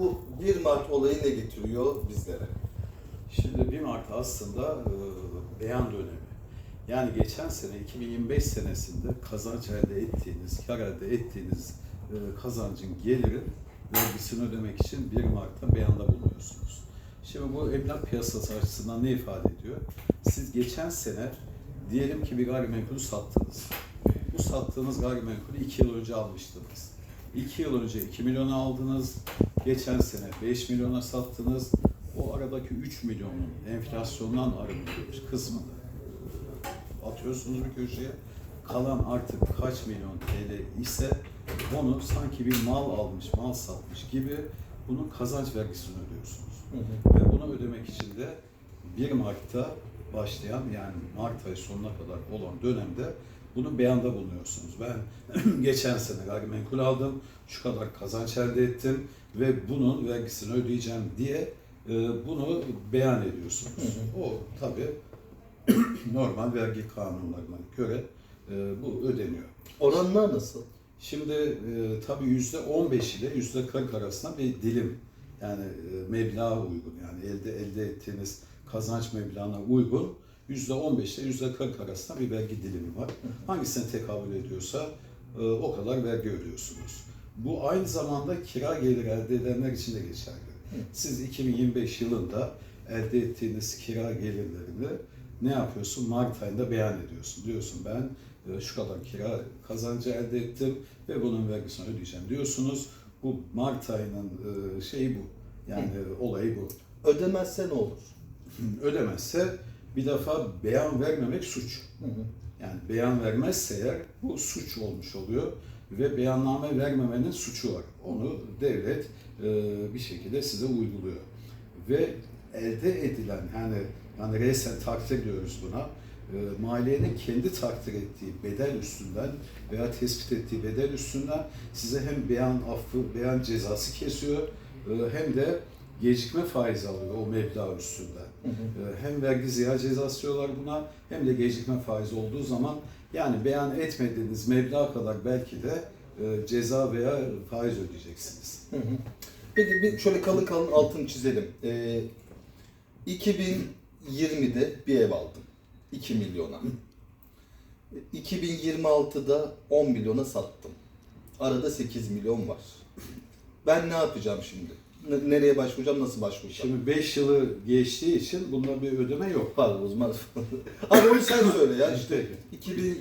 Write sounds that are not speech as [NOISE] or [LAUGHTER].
bu 1 Mart olayı ne getiriyor bizlere? Şimdi 1 Mart aslında e, beyan dönemi. Yani geçen sene 2025 senesinde kazanç elde ettiğiniz, kar elde ettiğiniz e, kazancın gelirin vergisini ödemek için 1 Mart'ta beyanda bulunuyorsunuz. Şimdi bu emlak piyasası açısından ne ifade ediyor? Siz geçen sene diyelim ki bir gayrimenkulü sattınız. Bu sattığınız gayrimenkulü 2 yıl önce almıştınız. 2 yıl önce 2 milyona aldınız. Geçen sene 5 milyona sattınız. O aradaki 3 milyonun enflasyondan arındırılmış kısmını atıyorsunuz bir köşeye. Kalan artık kaç milyon TL ise onu sanki bir mal almış, mal satmış gibi bunun kazanç vergisini ödüyorsunuz. Ve bunu ödemek için de 1 Mart'ta başlayan yani Mart ayı sonuna kadar olan dönemde bunu beyanda bulunuyorsunuz. Ben [CLEARS THROAT] geçen sene gayrimenkul aldım, şu kadar kazanç elde ettim ve bunun vergisini ödeyeceğim diye e, bunu beyan ediyorsunuz. Hı O tabii [CLEARS THROAT] normal vergi kanunlarına göre e, bu ödeniyor. Oranlar nasıl? Şimdi e, tabii yüzde 15 ile yüzde 40 arasında bir dilim yani e, meblağa uygun yani elde elde ettiğiniz kazanç meblağına uygun yüzde 15 ile yüzde 40 arasında bir vergi dilimi var. Hangisine tekabül ediyorsa e, o kadar vergi ödüyorsunuz. Bu aynı zamanda kira geliri elde edenler için de geçerli. Siz 2025 yılında elde ettiğiniz kira gelirlerini ne yapıyorsun? Mart ayında beyan ediyorsun. Diyorsun ben e, şu kadar kira kazancı elde ettim ve bunun vergisini ödeyeceğim diyorsunuz. Bu Mart ayının e, şeyi bu. Yani olayı bu. Ödemezse ne olur? Ödemezse bir defa beyan vermemek suç. Yani beyan vermezse eğer bu suç olmuş oluyor ve beyanname vermemenin suçu var. Onu devlet e, bir şekilde size uyguluyor. Ve elde edilen yani yani resen takdir diyoruz buna. E, maliyenin kendi takdir ettiği bedel üstünden veya tespit ettiği bedel üstünden size hem beyan affı, beyan cezası kesiyor e, hem de gecikme faizi alıyor o meblağ üstünden. Ee, Hem vergi ziyaret cezası diyorlar buna hem de gecikme faizi olduğu zaman yani beyan etmediğiniz meblağ kadar belki de e, ceza veya faiz ödeyeceksiniz. Hı hı. Peki bir şöyle kalın kalın altını çizelim. Ee, 2020'de bir ev aldım. 2 milyona. 2026'da 10 milyona sattım. Arada 8 milyon var. Ben ne yapacağım şimdi? Nereye başvuracağım, nasıl başvuracağım? Şimdi 5 yılı geçtiği için bunda bir ödeme yok. Pardon uzman. [LAUGHS] Abi onu sen söyle ya. İşte 2000